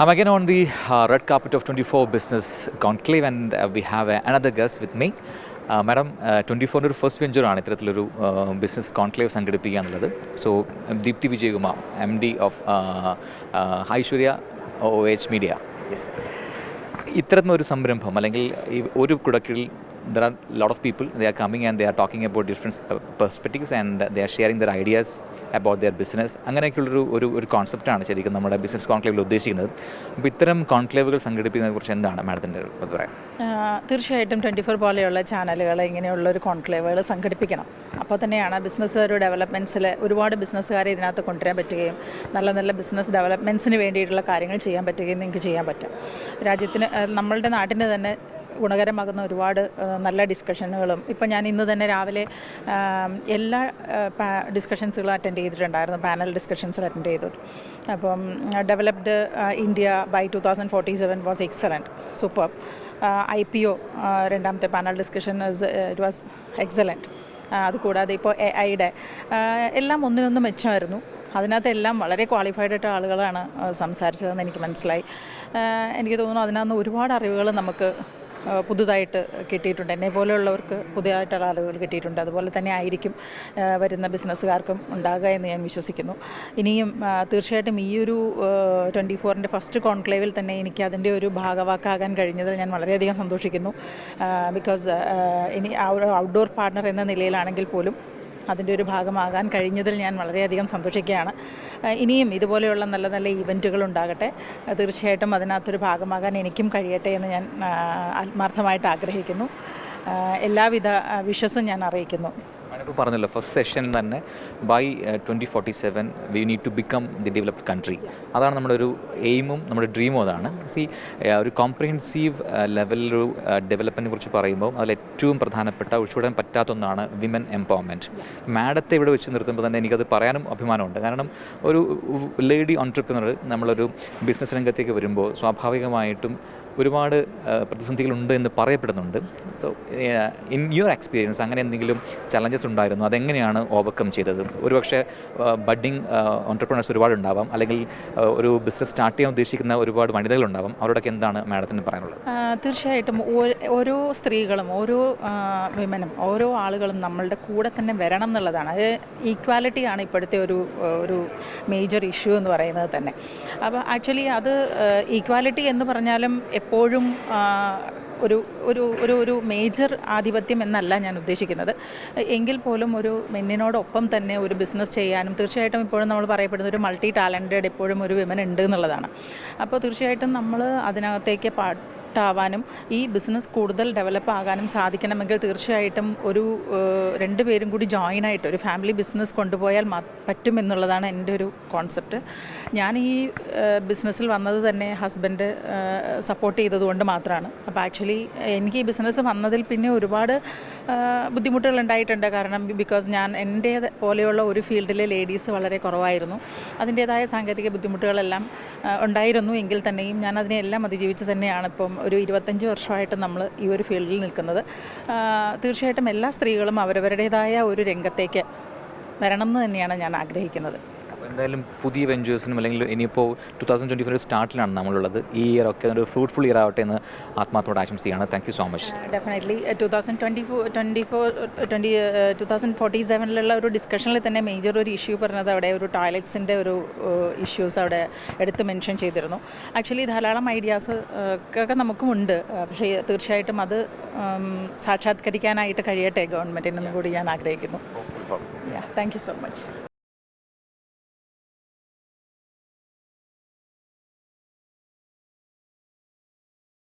I'm again on the uh, red carpet of 24 Business Conclave, and uh, we have uh, another guest with me. Madam twenty ഫോറിന്റെ ഒരു first വെഞ്ചറാണ് ഇത്തരത്തിലൊരു business conclave സംഘടിപ്പിക്കുക എന്നുള്ളത് so Deepthi Vijayakumar M D of Aishwarya O H media ഇത്തരത്തിലൊരു സംരംഭം അല്ലെങ്കിൽ ഈ ഒരു കുടക്കീഴിൽ there are lot of people they are coming and they are talking about different perspectives and they are sharing their ideas about their business അങ്ങനെയൊക്കെയുള്ളൊരു ഒരു ഒരു കോൺസെപ്റ്റാണ് ശരിക്കും നമ്മുടെ ബിസിനസ് കോൺക്ലേവിൽ ഉദ്ദേശിക്കുന്നത്. അപ്പോൾ ഇത്തരം കോൺക്ലേവുകൾ സംഘടിപ്പിക്കുന്നതിനെ കുറിച്ച് എന്താണ് മാഡത്തിന്റെ അഭിപ്രായം? തീർച്ചയായിട്ടും ട്വന്റി ഫോർ പോലെയുള്ള ചാനലുകൾ ഇങ്ങനെയുള്ള ഒരു കോൺക്ലേവുകൾ സംഘടിപ്പിക്കണം. അപ്പോൾ തന്നെയാണ് ബിസിനസ് ഒരു ഡെവലപ്മെന്റ്സിൽ ഒരുപാട് ബിസിനസ്സുകാരെ ഇതിനകത്ത് കൊണ്ടുവരാൻ പറ്റുകയും നല്ല നല്ല ബിസിനസ് ഡെവലപ്മെന്റ്സിന് വേണ്ടിയിട്ടുള്ള കാര്യങ്ങൾ ചെയ്യാൻ പറ്റുകയും നിങ്ങൾക്ക് ചെയ്യാൻ പറ്റും. രാജ്യത്തിന് നമ്മളുടെ നാട്ടിന് തന്നെ ഗുണകരമാകുന്ന ഒരുപാട് നല്ല ഡിസ്കഷനുകളും ഇപ്പം ഞാൻ ഇന്ന് തന്നെ രാവിലെ എല്ലാ ഡിസ്കഷൻസുകളും അറ്റൻഡ് ചെയ്തിട്ടുണ്ടായിരുന്നു. പാനൽ ഡിസ്കഷൻസ് അറ്റൻഡ് ചെയ്തു. അപ്പം developed India by two thousand forty seven was excellent super I P O രണ്ടാമത്തെ panel discussion it was excellent അതുകൂടാതെ ഇപ്പോൾ എ ഐയുടെ എല്ലാം ഒന്നിനൊന്ന് മെച്ചമായിരുന്നു അതിനകത്ത് എല്ലാം വളരെ ക്വാളിഫൈഡ് ആയിട്ട് ആളുകളാണ് സംസാരിച്ചതെന്ന് എനിക്ക് മനസ്സിലായി. എനിക്ക് തോന്നുന്നു അതിനകത്ത് ഒരുപാട് അറിവുകൾ നമുക്ക് പുതുതായിട്ട് കിട്ടിയിട്ടുണ്ട്. എന്നെ പോലെയുള്ളവർക്ക് പുതിയതായിട്ടുള്ള ആളുകൾ കിട്ടിയിട്ടുണ്ട്. അതുപോലെ തന്നെ ആയിരിക്കും വരുന്ന ബിസിനസ്സുകാർക്കും ഉണ്ടാകുക എന്ന് ഞാൻ വിശ്വസിക്കുന്നു. ഇനിയും തീർച്ചയായിട്ടും ഈ ഒരു ട്വന്റി ഫോറിന്റെ ഫസ്റ്റ് കോൺക്ലേവിൽ തന്നെ എനിക്ക് അതിന്റെ ഒരു ഭാഗവാക്കാകാൻ കഴിഞ്ഞതിൽ ഞാൻ വളരെയധികം സന്തോഷിക്കുന്നു. ബിക്കോസ് ഇനി ഔട്ട്ഡോർ പാർട്ണർ എന്ന നിലയിലാണെങ്കിൽ പോലും അതിന്റെ ഒരു ഭാഗമാകാൻ കഴിഞ്ഞതിൽ ഞാൻ വളരെയധികം സന്തോഷിക്കുകയാണ്. ഇനിയും ഇതുപോലെയുള്ള നല്ല നല്ല ഇവന്റുകൾ ഉണ്ടാകട്ടെ. തീർച്ചയായിട്ടും അതിനകത്തൊരു ഭാഗമാകാൻ എനിക്കും കഴിയട്ടെ എന്ന് ഞാൻ ആത്മാർത്ഥമായിട്ട് ആഗ്രഹിക്കുന്നു. എല്ലാവിധ വിഷസും ഞാൻ അറിയിക്കുന്നു. ഞാനിപ്പോൾ പറഞ്ഞല്ലോ ഫസ്റ്റ് സെഷൻ തന്നെ by twenty forty seven we need to become the developed country അതാണ് നമ്മുടെ ഒരു എയിമും നമ്മുടെ ഡ്രീമും അതാണ്. സി ഒരു കോംപ്രിഹെൻസീവ് ലെവലിലൊരു ഡെവലപ്മെന്റിനെ കുറിച്ച് പറയുമ്പോൾ അതിൽ ഏറ്റവും പ്രധാനപ്പെട്ട ഒഴിച്ചുവിടാൻ പറ്റാത്ത ഒന്നാണ് വിമൻ എംപവർമെന്റ് മാഡത്തെ ഇവിടെ വെച്ച് നിർത്തുമ്പോൾ തന്നെ എനിക്കത് പറയാനും അഭിമാനമുണ്ട്. കാരണം ഒരു ലേഡി ഓൺട്രപ്രണർ നമ്മളൊരു ബിസിനസ് രംഗത്തേക്ക് വരുമ്പോൾ സ്വാഭാവികമായിട്ടും ഒരുപാട് പ്രതിസന്ധികളുണ്ട് എന്ന് പറയപ്പെടുന്നുണ്ട്. സോ ഇൻ യുവർ എക്സ്പീരിയൻസ് അങ്ങനെ എന്തെങ്കിലും ചലഞ്ചസ് ഉണ്ടായിരുന്നു. അതെങ്ങനെയാണ് ഓവർകം ചെയ്തത്? ഒരുപക്ഷെ ബഡ്ഡിങ് ഓൺടർപ്രണേഴ്സ് ഒരുപാട് ഉണ്ടാവാം അല്ലെങ്കിൽ ഒരു ബിസിനസ് സ്റ്റാർട്ട് ചെയ്യാൻ ഉദ്ദേശിക്കുന്ന ഒരുപാട് വനിതകളുണ്ടാവാം. അവരോടൊക്കെ എന്താണ് മാഡത്തിന് പറയാനുള്ളത്? തീർച്ചയായിട്ടും. ഓരോ സ്ത്രീകളും ഓരോ വിമനും ഓരോ ആളുകളും നമ്മളുടെ കൂടെ തന്നെ വരണം എന്നുള്ളതാണ്. അത് ഈക്വാലിറ്റിയാണ് ഇപ്പോഴത്തെ ഒരു ഒരു മേജർ ഇഷ്യൂ എന്ന് പറയുന്നത് തന്നെ. അപ്പോൾ ആക്ച്വലി അത് ഈക്വാലിറ്റി എന്ന് പറഞ്ഞാലും എപ്പോഴും ഒരു ഒരു ഒരു ഒരു മേജർ ആധിപത്യം എന്നല്ല ഞാൻ ഉദ്ദേശിക്കുന്നത്. എങ്കിൽ പോലും ഒരു മെന്നിനോടൊപ്പം തന്നെ ഒരു ബിസിനസ് ചെയ്യാനും തീർച്ചയായിട്ടും ഇപ്പോഴും നമ്മൾ പറയപ്പെടുന്ന ഒരു മൾട്ടി ടാലന്റഡ് ഇപ്പോഴും ഒരു വിമൻ ഉണ്ട് എന്നുള്ളതാണ്. അപ്പോൾ തീർച്ചയായിട്ടും നമ്മൾ അതിനകത്തേക്ക് പാട്ടാവാനും ഈ ബിസിനസ് കൂടുതൽ ഡെവലപ്പ് ആകാനും സാധിക്കണമെങ്കിൽ തീർച്ചയായിട്ടും ഒരു രണ്ടുപേരും രണ്ട് പേരും കൂടി ജോയിൻ ആയിട്ട് ഒരു ഫാമിലി ബിസിനസ് കൊണ്ടുപോയാൽ പറ്റുമെന്നുള്ളതാണ് എന്റെ ഒരു കോൺസെപ്റ്റ് ഞാൻ ഈ ബിസിനസ്സിൽ വന്നത് തന്നെ ഹസ്ബൻഡ് സപ്പോർട്ട് ചെയ്തതുകൊണ്ട് മാത്രമാണ്. അപ്പോൾ ആക്ച്വലി എനിക്ക് ഈ ബിസിനസ് വന്നതിൽ പിന്നെ ഒരുപാട് ബുദ്ധിമുട്ടുകൾ ഉണ്ടായിട്ടുണ്ട്. കാരണം ബിക്കോസ് ഞാൻ എന്റെ പോലെയുള്ള ഒരു ഫീൽഡിലെ ലേഡീസ് വളരെ കുറവായിരുന്നു. അതിന്റേതായ സാങ്കേതിക ബുദ്ധിമുട്ടുകളെല്ലാം ഉണ്ടായിരുന്നു. എങ്കിൽ തന്നെയും ഞാൻ അതിനെല്ലാം അതിജീവിച്ച് തന്നെയാണ് ഇപ്പം ഒരു ഇരുപത്തഞ്ച് വർഷമായിട്ട് നമ്മൾ ഈ ഒരു ഫീൽഡിൽ നിൽക്കുന്നത്. തീർച്ചയായിട്ടും എല്ലാ സ്ത്രീകളും അവരവരുടേതായ ഒരു രംഗത്തേക്ക് വരണം എന്ന് തന്നെയാണ് ഞാൻ ആഗ്രഹിക്കുന്നത്. എന്തായാലും പുതിയ വെഞ്ചേഴ്സിനും അല്ലെങ്കിൽ ഇനിയിപ്പോൾ ടു തൗസൻഡ് ട്വന്റി ഫോർ സ്റ്റാർട്ടിലാണ് നമ്മളുള്ളത്. ഈ ഇയർ ഒക്കെ ഒരു ഫ്രൂട്ട്ഫുൾ ഇയർ ആവട്ടെ എന്ന് ആത്മാർത്ഥമായിട്ട് ആശംസിക്കുകയാണ്. Thank you so much definitely two thousand twenty four twenty four twenty two thousand forty സെവനിലുള്ള ഒരു ഡിസ്കഷനിൽ തന്നെ മേജർ ഒരു ഇഷ്യൂ പറഞ്ഞത് അവിടെ ഒരു ടോയ്ലറ്റ്സിന്റെ ഒരു ഇഷ്യൂസ് അവിടെ എടുത്ത് മെൻഷൻ ചെയ്തിരുന്നു. ആക്ച്വലി ധാരാളം ഐഡിയാസ് ഒക്കെ നമുക്കുമുണ്ട്. ആ, പക്ഷേ തീർച്ചയായിട്ടും അത് സാക്ഷാത്കരിക്കാനായിട്ട് കഴിയട്ടെ ഗവൺമെന്റിനെന്നും കൂടി ഞാൻ ആഗ്രഹിക്കുന്നു. Thank you so much